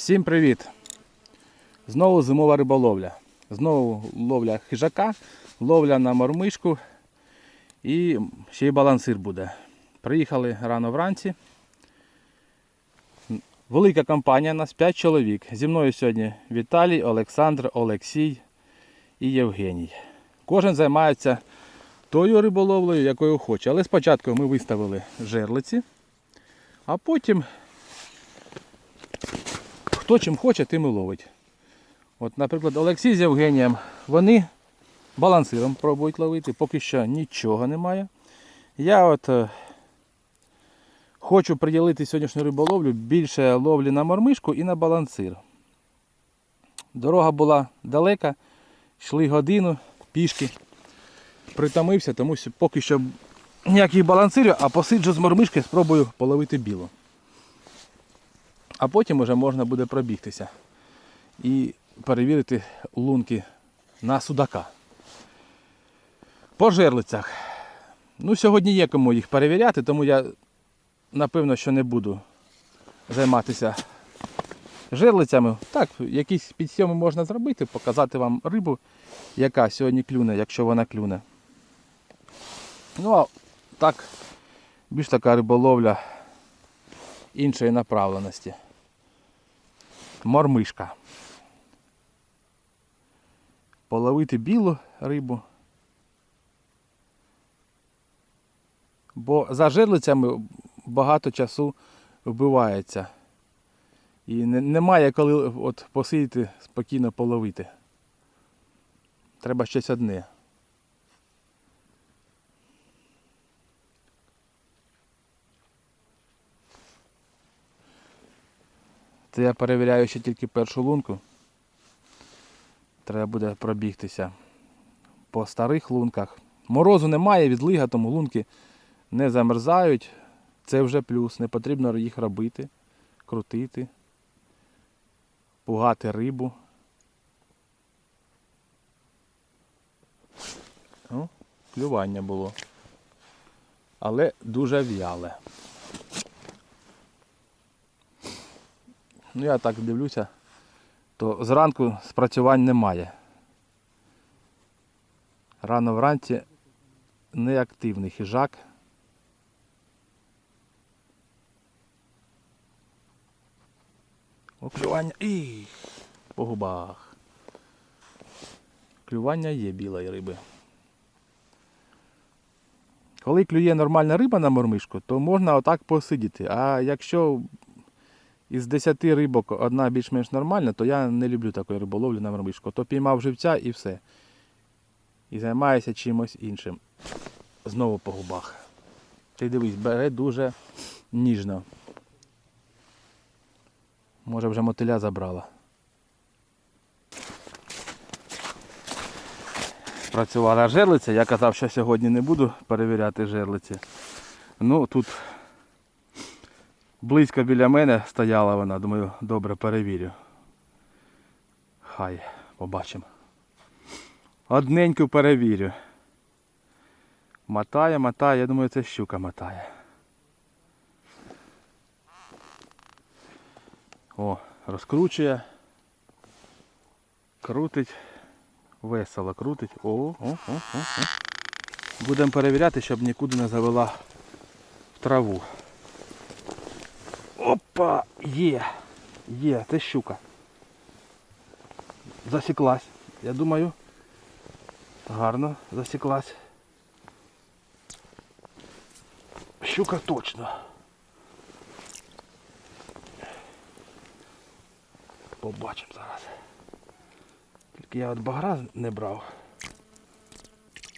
Всім привіт! Знову зимова риболовля. Знову ловля хижака, ловля на мормишку і ще й балансир буде. Приїхали рано вранці. Велика компанія, нас 5 чоловік. Зі мною сьогодні Віталій, Олександр, Олексій і Євгеній. Кожен займається тою риболовлею, якою хоче. Але спочатку ми виставили жерлиці, а потім хто чим хоче, тим і ловить. От, наприклад, Олексій з Євгенієм, вони балансиром пробують ловити, поки що нічого немає. Я от е, хочу приділити сьогоднішню риболовлю більше ловлі на мормишку і на балансир. Дорога була далека, йшли годину пішки. Притомився, тому що поки що ніяких балансирів, а посиджу з мормишки, спробую половити білу. А потім вже можна буде пробігтися і перевірити лунки на судака. По жерлицях. Ну, сьогодні є кому їх перевіряти, тому я напевно, що не буду займатися жерлицями. Так, якісь підсьоми можна зробити, показати вам рибу, яка сьогодні клюне, якщо вона клюне. Ну, а так, більш така риболовля іншої направленості. Мормишка. Половити білу рибу. Бо за жерлицями багато часу вбивається. І немає коли от посидіти спокійно половити. Треба щось одне. Це я перевіряю ще тільки першу лунку. Треба буде пробігтися по старих лунках. Морозу немає, відлига, тому лунки не замерзають. Це вже плюс. Не потрібно їх робити, крутити, пугати рибу. О, клювання було. Але дуже в'яле. Ну я так дивлюся, то зранку спрацювань немає. Рано вранці неактивний хижак. О, клювання. І по губах. Клювання є білої риби. Коли клює нормальна риба на мормишку, то можна отак посидіти. А якщо із 10 рибок одна більш-менш нормальна, то я не люблю такої риболовлі на мормишку. То піймав живця і все. І займаюся чимось іншим. Знову по губах. Ти дивись, бере дуже ніжно. Може вже мотиля забрала. Працювала жерлиця, я казав, що сьогодні не буду перевіряти жерлиці. Ну тут близько біля мене стояла вона, думаю, добре перевірю. Хай, побачимо. Одненьку перевірю. Мотає, мотає, я думаю, це щука мотає. О, розкручує. Крутить. Весело крутить. О, о, о, о. Будемо перевіряти, щоб нікуди не завела в траву. Опа! Є! Є, це щука. Засіклась. Я думаю, гарно засіклась. Щука точно. Побачимо зараз. Тільки я от багра не брав.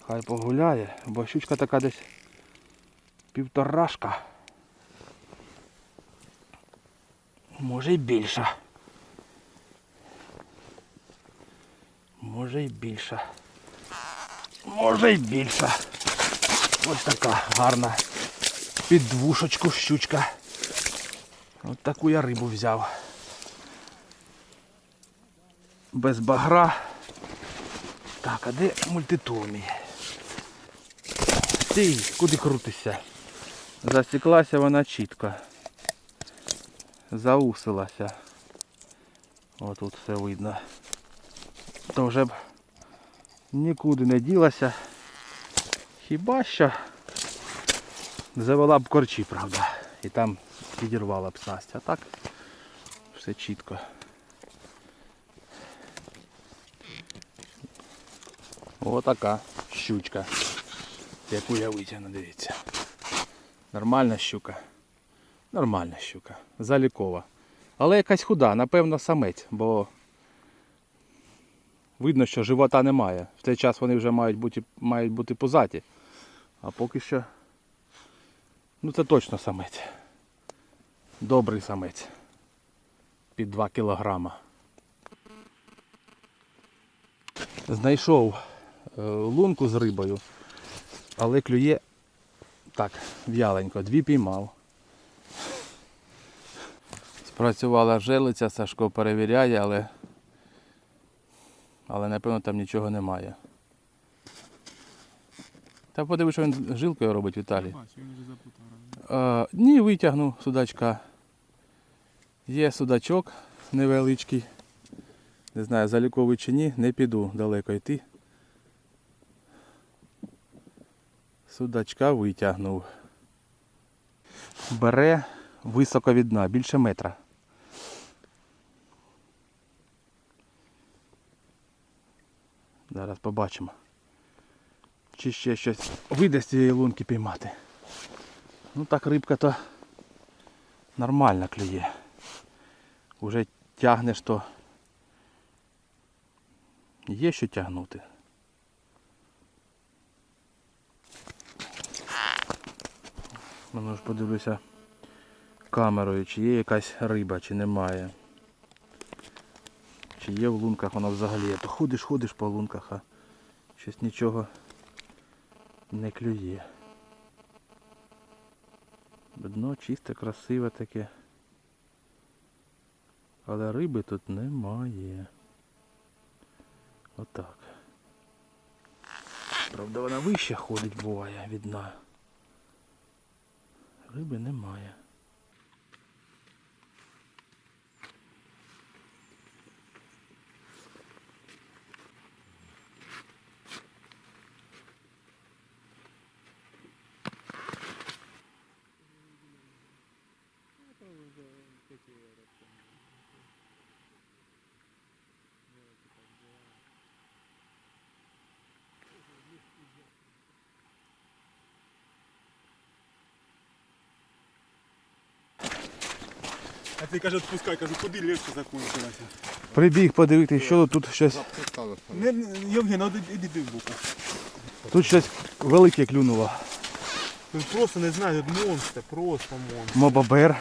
Хай погуляє, бо щучка така десь півторашка. Може й більша. Може й більша. Може й більша. Ось така гарна. Під двушечку щучка. От таку я рибу взяв. Без багра. Так, а де мультитул? Ти, куди крутишся? Засіклася вона чітко. Заусилася. Отут все видно. То вже б нікуди не ділася. Хіба що завела б корчі, правда. І там підірвала б снасть. А так все чітко. Отака щучка. Яку я витягну, дивіться. Нормальна щука. Нормальна щука. Залікова. Але якась худа, напевно, самець, бо видно, що живота немає. В цей час вони вже мають бути, мають бути позаті. А поки що. Ну це точно самець. Добрий самець. Під 2 кілограма. Знайшов е, лунку з рибою, але клює так, в'яленько, дві піймав. Спрацювала желиця, Сашко перевіряє, але, але напевно там нічого немає. Та подивись, що він жилкою робить Віталій. Е, ні, витягну судачка. Є судачок невеличкий. Не знаю, заліковий чи ні, не піду далеко йти. Судачка витягнув. Бере високо від дна, більше метра. Зараз побачимо. Чи ще щось вийде з цієї лунки піймати. Ну так рибка то нормально клює. Уже тягнеш то є що тягнути. Ну ж подивлюся камерою, чи є якась риба, чи немає. Чи є в лунках вона взагалі. А То ходиш, ходиш по лунках, а щось нічого не клює. Дно чисте, красиве таке. Але риби тут немає. Отак. Правда вона вище ходить буває від дна. Риби немає. Ти каже, відпускай, кажу, куди легше закончилася. Прибіг подивитися, що тут щось. Не, Євген, от іди боку. Тут щось велике клюнуло. Він просто не знаю, от монстр, просто монстр. Мобабер.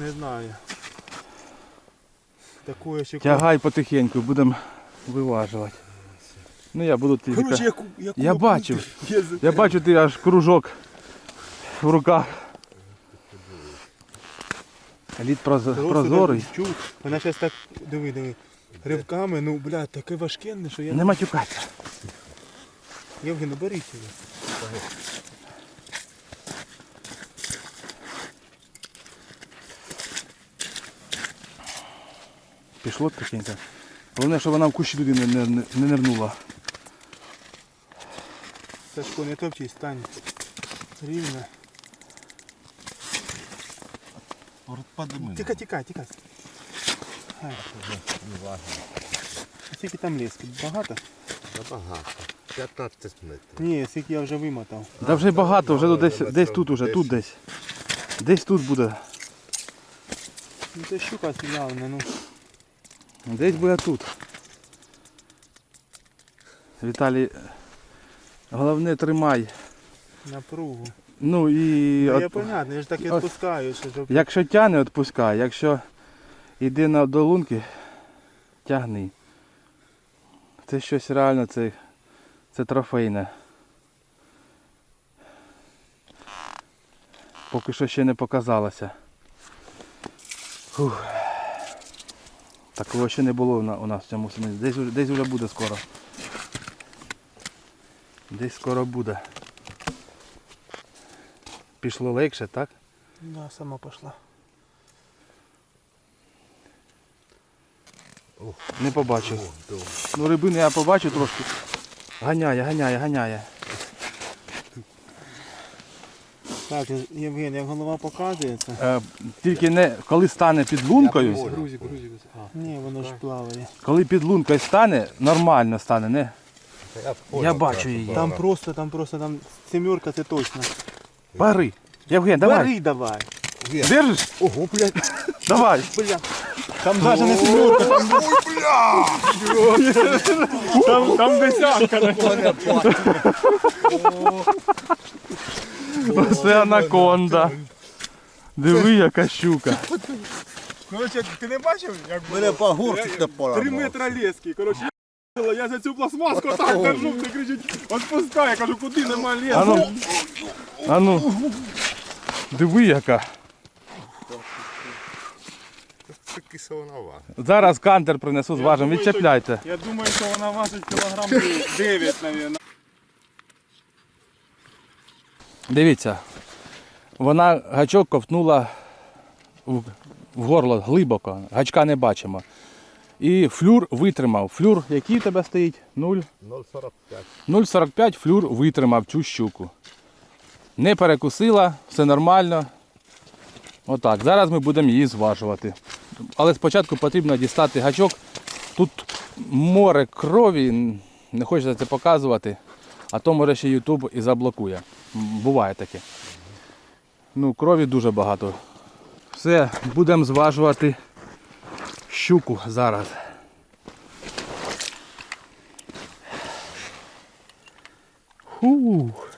Не знаю. Такое ще Тягай потихеньку, будемо виважувати. Ну я буду. Короче, яку, яку Я. Я, за- Я бачу, ти аж кружок в руках. Лід проз- прозорий. Вона зараз так, диви, диви. Ривками, ну, блядь, таке важкенне, що я... Не матюкайся. Євген, ну беріть його. Пішло тихенько. Головне, щоб вона в кущі туди не, не, не, не нирнула. Сашко, не топчись, стань. Рівно. Тікай, тікай, тікай. Ай. Скільки там лески? Багато? Набагато. 15 метрів. Ні, скільки я вже вимотав. Да вже багато, вже тут десь, десь тут уже, тут десь. Десь тут буде. Ну це щука явно, ну. Десь буде тут. Віталій, головне тримай. Напругу. Ну і от- я понятно, я ж так і от- відпускаю, що щоб... якщо тягне, відпускай. Якщо йди на долунки, тягни. Це щось реально, це, це трофейне. Поки що ще не показалося. Фух. Такого ще не було на- у нас в цьому семені. Десь, уже- десь вже буде скоро. Десь скоро буде. Пішло легше, так? Да, сама пішла. Не побачив. Ну рибини я побачив трошки. Ганяє, ганяє, ганяє. Так, Євген, як голова показується. Е, тільки не коли стане під лункою, Грузик, грузик. Ні, воно ж плаває. коли під лункою стане, нормально стане. Не? Я, Я бачу її. Там просто, там просто, там сімерка це точно. Пари. Євген, давай. Бери давай. Держиш? Ого, блядь. Давай. Бля. Там навіть не сімерка, там, там, там десятка. Це анаконда. Диви, яка щука. Коротше, ти не бачив, як Мене по гурчик не Три метра лески, коротше. Я за цю пластмаску так держу, ти кричить, відпускай, я кажу, куди нема лески. Ану. Ану. Диви, яка. Такі солонова. Зараз кантер принесу, зважимо. Відчепляйте. Я думаю, що вона важить кілограм 9, мабуть. Дивіться. Вона гачок ковтнула в, в горло глибоко. Гачка не бачимо. І флюр витримав. Флюр, який у тебе стоїть? 0. 0,45. 0,45 флюр витримав цю щуку. Не перекусила, все нормально. Отак. Зараз ми будемо її зважувати. Але спочатку потрібно дістати гачок. Тут море крові, не хочеться це показувати, а то може ще YouTube і заблокує. Буває таке. Ну, крові дуже багато. Все, будемо зважувати щуку зараз. Фух.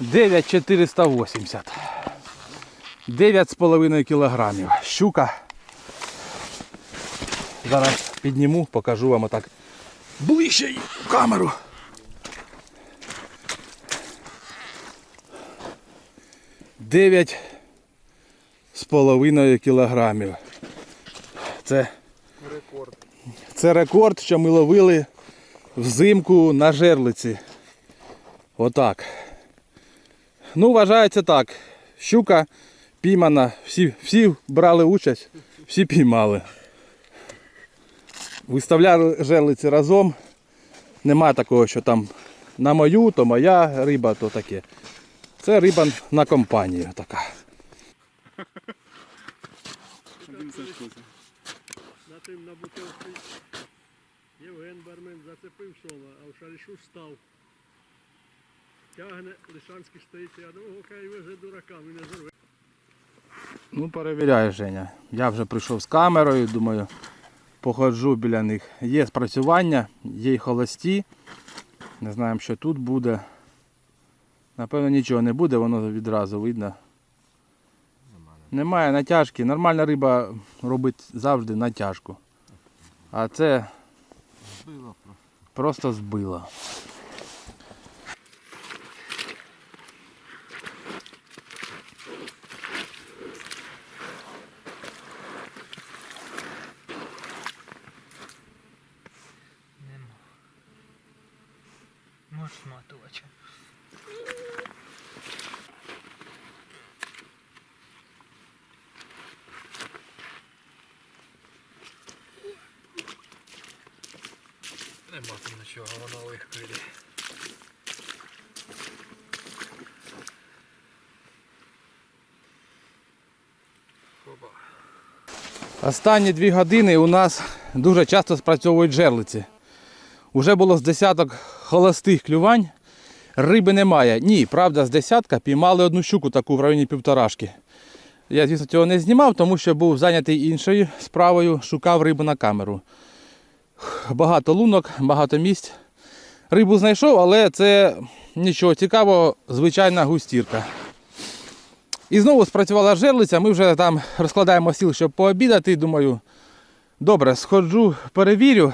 Дев'ять 480. Дев'ять з половиною кілограмів. Щука. Зараз підніму, покажу вам отак. Ближче в камеру. Дев'ять з половиною кілограмів. Це Рекорд. це рекорд, що ми ловили взимку на жерлиці. Отак. Ну, вважається так. Щука піймана, всі, всі брали участь, всі піймали. Виставляли жерлиці разом. Нема такого, що там на мою, то моя риба, то таке. Це риба на компанію така. На тим на бутилці Євген Бармен зацепив сома, а в шалішу став. Тягне, Лишанський стоїть, я думаю, хай везе дурака, він не зорве. Ну, перевіряю, Женя. Я вже прийшов з камерою, думаю, походжу біля них. Є спрацювання, є й холості. Не знаємо, що тут буде. Напевно, нічого не буде, воно відразу видно. Немає натяжки. Нормальна риба робить завжди натяжку. А це просто збило. Нема там нічого, воно легко йде. Останні дві години у нас дуже часто спрацьовують жерлиці. Уже було з десяток холостих клювань. Риби немає. Ні, правда, з десятка піймали одну щуку таку в районі півторашки. Я, звісно, цього не знімав, тому що був зайнятий іншою справою, шукав рибу на камеру. Багато лунок, багато місць. Рибу знайшов, але це нічого цікавого, звичайна густірка. І знову спрацювала жерлиця, ми вже там розкладаємо сіл, щоб пообідати. Думаю, добре, сходжу, перевірю.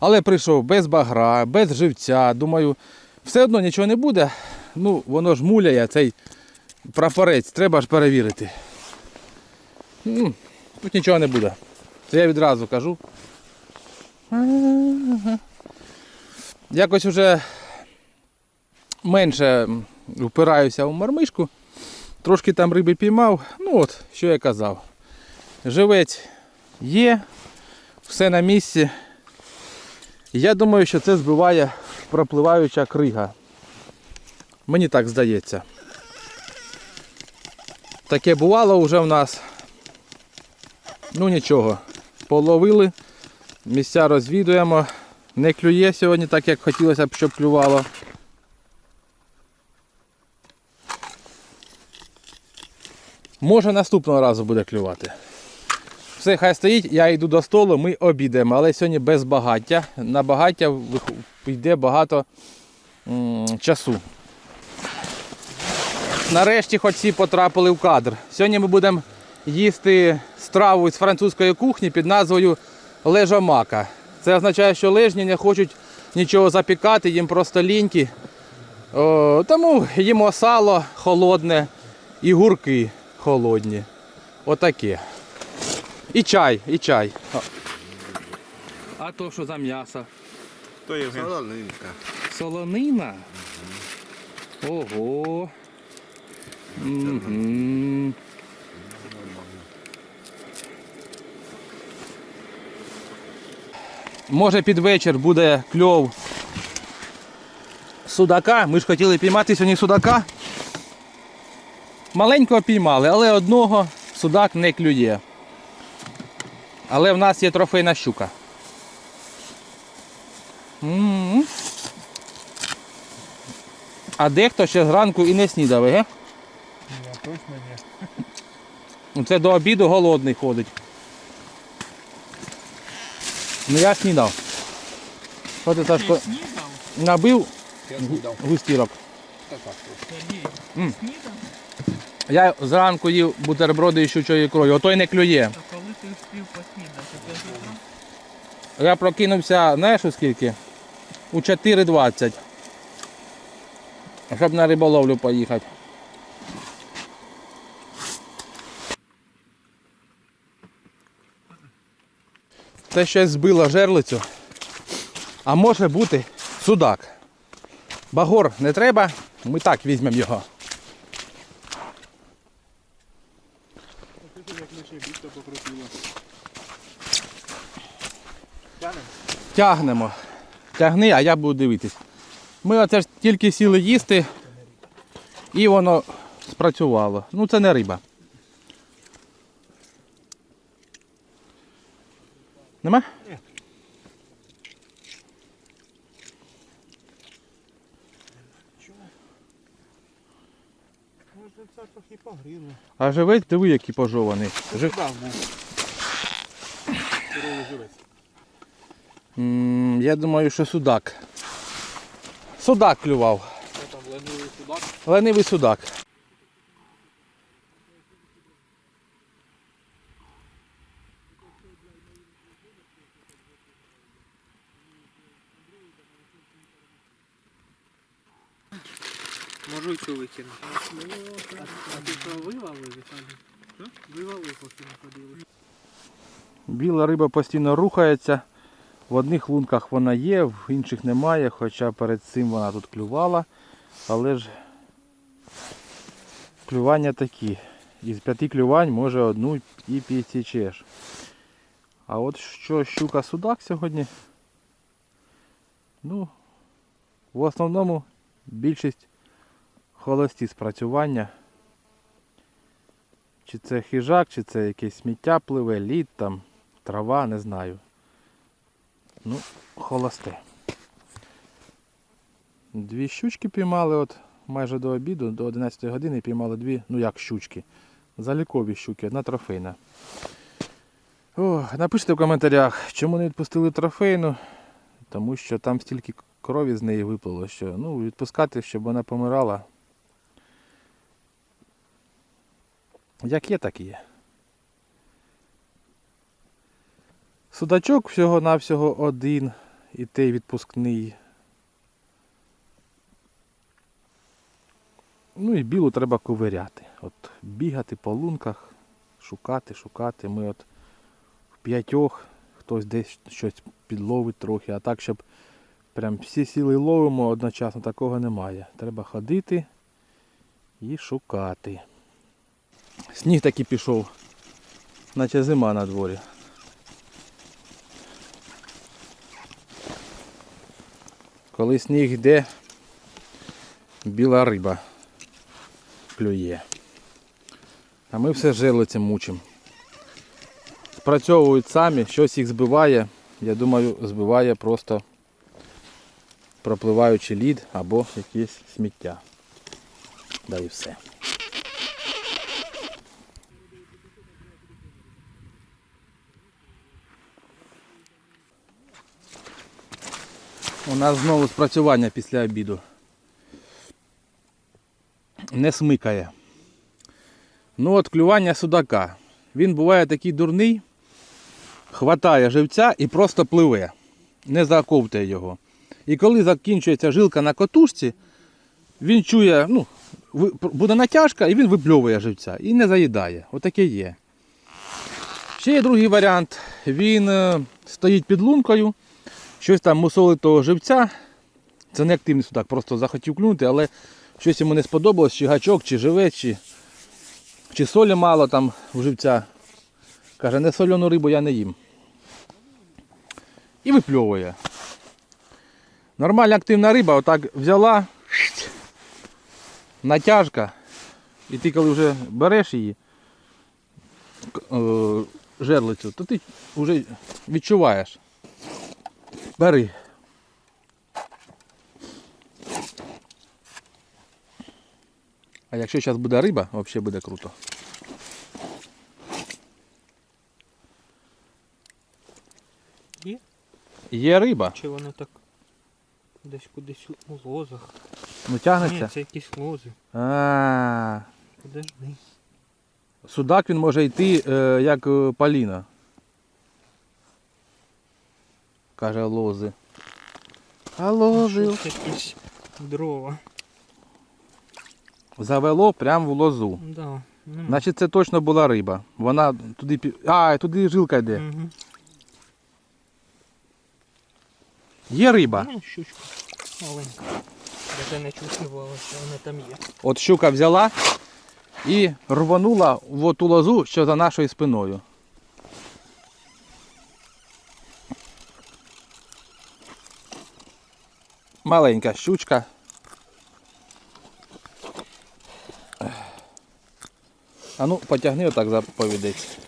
Але прийшов без багра, без живця. Думаю, все одно нічого не буде. Ну, воно ж муляє цей прапорець, треба ж перевірити. Тут нічого не буде. Це я відразу кажу. Якось уже менше впираюся у мармишку. Трошки там риби піймав. Ну от, що я казав. Живець є, все на місці. Я думаю, що це збиває пропливаюча крига. Мені так здається. Таке бувало вже в нас. Ну нічого. Половили, місця розвідуємо. Не клює сьогодні так, як хотілося б, щоб клювало. Може наступного разу буде клювати. Все, хай стоїть, я йду до столу, ми обідаємо, але сьогодні без багаття. На багаття йде багато м, часу. Нарешті хоч всі потрапили в кадр. Сьогодні ми будемо їсти страву з французької кухні під назвою лежомака. Це означає, що лежні не хочуть нічого запікати, їм просто ліньки. О, тому їмо сало холодне і гурки холодні. Отаке. І чай, і чай. А то що за м'ясо? То Євген. Солонинка. Солонина? Ого. Угу. Може під вечір буде кльов судака. Ми ж хотіли піймати сьогодні судака. Маленького піймали, але одного судак не клює. Але в нас є трофейна щука. М. А дехто ще зранку і не снідав, ге? Я точно ні. Ну, Це до обіду голодний ходить. Ну я снідав. Що ти, Сашко? Набив густірок. М. Я зранку їв бутерброди із щучої крові, ото й не клює. А коли ти встиг поснідати? Це ж Я прокинувся, знаєш у скільки? У 4.20. Щоб на риболовлю поїхати. Це щось збило жерлицю. А може бути судак. Багор не треба, ми так візьмемо його. Тягнемо. Тягни, а я буду дивитись. Ми оце ж тільки сіли їсти і воно спрацювало. Ну це не риба. Нема? Може це трохи погріло. А живець, диви, який пожований. Жив... Живець. М, я думаю, що судак. Судак клював. Що там, ленивий судак? Ленивий судак. Цю. А ти що вивалив, Віталій? Вивалив, поки не ходили. Біла риба постійно рухається. В одних лунках вона є, в інших немає, хоча перед цим вона тут клювала. Але ж клювання такі. Із п'яти клювань може одну і підсічеш. А от що щука судак сьогодні? Ну, в основному більшість холості спрацювання. Чи це хижак, чи це якесь сміття пливе, лід там, трава, не знаю. Ну, холосте. Дві щучки піймали от майже до обіду, до 11 години піймали дві, ну як щучки. Залікові щуки, одна трофейна. О, напишіть в коментарях, чому не відпустили трофейну, тому що там стільки крові з неї виплило, що ну, відпускати, щоб вона помирала. Як є, так і є. Судачок всього-навсього один, і той відпускний. Ну і білу треба ковиряти. От бігати по лунках, шукати, шукати. Ми от в п'ятьох, хтось десь щось підловить трохи, а так, щоб прям всі сіли ловимо одночасно, такого немає. Треба ходити і шукати. Сніг таки пішов, наче зима на дворі. Коли сніг йде, біла риба клює. А ми все жерлицем мучимо. Спрацьовують самі, щось їх збиває. Я думаю, збиває просто пропливаючий лід або якесь сміття. Да і все. У нас знову спрацювання після обіду. Не смикає. Ну от клювання судака. Він буває такий дурний, хватає живця і просто пливе. Не заковтує його. І коли закінчується жилка на котушці, він чує, ну, буде натяжка і він випльовує живця і не заїдає. Отаке є. Ще є другий варіант. Він е, стоїть під лункою, щось там мусолить того живця. Це не активний судак, просто захотів клюнути, але щось йому не сподобалось, чи гачок, чи живець, чи, чи солі мало там в живця. Каже, не соляну рибу я не їм. І випльовує. Нормальна активна риба, отак взяла, натяжка, і ти коли вже береш її, е, жерлицю, то ти вже відчуваєш. Бери. А якщо зараз буде риба, взагалі буде круто. Є? Є риба, Чи воно так десь кудись у лозах? ну Ні, тягнеться. це якісь лози. А, Подожди. судак він може йти е, як е, паліна. Каже лози. А лози. Якісь дрова. Завело прямо в лозу. Да. нема. Значить це точно була риба. Вона туди пі- А, туди жилка йде. Мгм. Є риба. Ну, щучка маленька. Даже не чувствувала, що вона там є. От щука взяла і рванула в ту лозу, що за нашою спиною. Маленька щучка. А ну, потягни отак за повідець.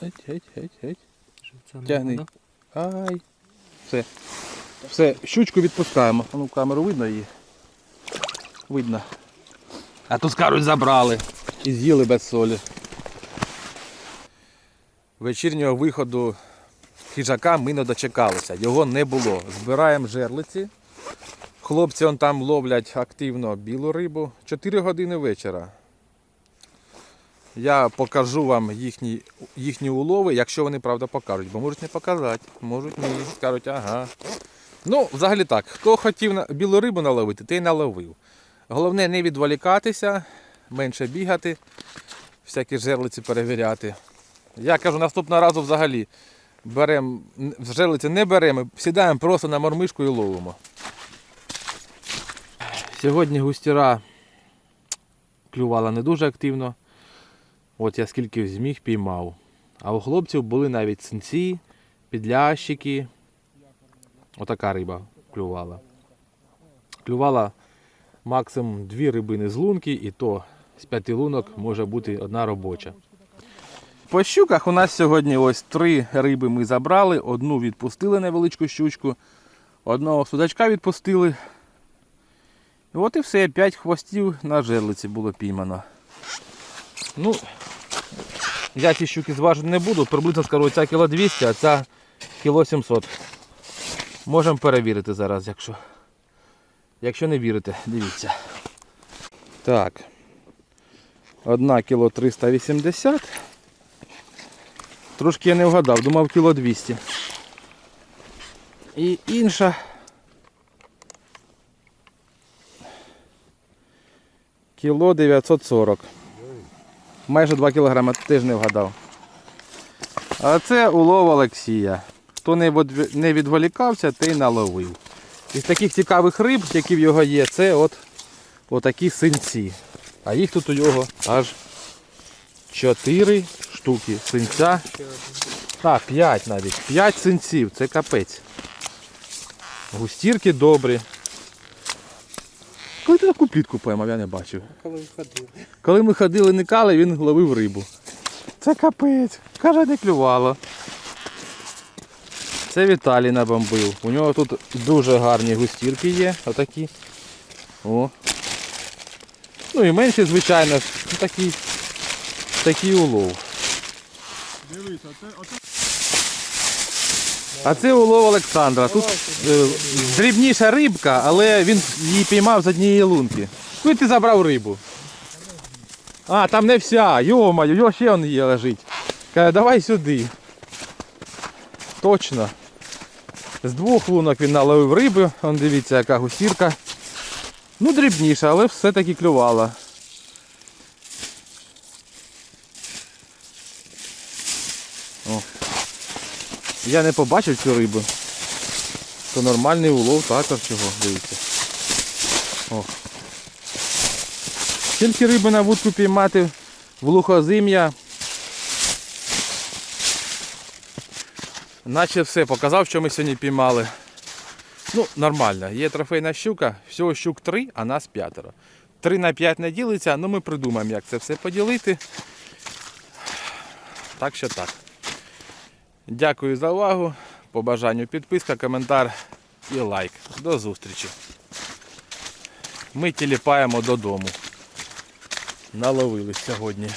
Геть, геть, геть, геть. Тягни. Ай. Все. Все, щучку відпускаємо. А Ну, камеру видно її. Видно. А то скажуть забрали. І з'їли без солі. Вечірнього виходу хижака ми не дочекалися. Його не було. Збираємо жерлиці. Хлопці он там ловлять активно білу рибу. 4 години вечора. Я покажу вам їхні, їхні улови, якщо вони правда покажуть, бо можуть не показати, можуть ні, скажуть, ага. Ну, взагалі так, хто хотів білу рибу наловити, той наловив. Головне не відволікатися, менше бігати, всякі жерлиці перевіряти. Я кажу, наступного разу взагалі беремо, жерлиці не беремо, сідаємо просто на мормишку і ловимо. Сьогодні густіра клювала не дуже активно. От я скільки зміг піймав. А у хлопців були навіть синці, підлящики. Отака риба клювала. Клювала максимум дві рибини з лунки, і то з п'яти лунок може бути одна робоча. По щуках у нас сьогодні ось три риби ми забрали, одну відпустили невеличку щучку, одного судачка відпустили. От і все, п'ять хвостів на жерлиці було піймано. Ну, я ці щуки зважити не буду, приблизно скажу, ця кіло 200, а ця кіло 700. Можемо перевірити зараз, якщо. Якщо не вірите, дивіться. Так. Одна кіло 380. Трошки я не вгадав, думав кіло 200. І інша. Кіло 940. майже 2 кг, теж не вгадав. А це улов Олексія. Хто не відволікався, той наловив. Із таких цікавих риб, які в його є, це от отакі синці. А їх тут у нього аж 4 штуки. Синця. А, 5 навіть. 5 синців, це капець. Густірки добрі. Коли ти таку плітку поймав, я не бачив. Коли виходили. Коли ми ходили никали, він ловив рибу. Це капець. Каже, не клювало. Це Віталій набомбив. У нього тут дуже гарні густірки є. Отакі. О. Ну і менші, звичайно. Такий, такий улов. Дивись, оце, оце А це улов Олександра. Тут е, дрібніша рибка, але він її піймав з однієї лунки. Куди ти забрав рибу? А, там не вся. Йо-моє, його ще он є лежить. Каже, давай сюди. Точно. З двох лунок він наловив риби. Он дивіться, яка гусірка. Ну, дрібніша, але все-таки клювала. Я не побачив цю рибу. То нормальний улов також чого, дивіться. О. Тільки риби на вудку піймати в лухозим'я. Наче все, показав, що ми сьогодні піймали. Ну, нормально. Є трофейна щука, всього щук 3, а нас п'ятеро. 3 на 5 не ділиться, але ми придумаємо, як це все поділити. Так що так. Дякую за увагу. По бажанню підписка, коментар і лайк. До зустрічі. Ми тіліпаємо додому. Наловились сьогодні.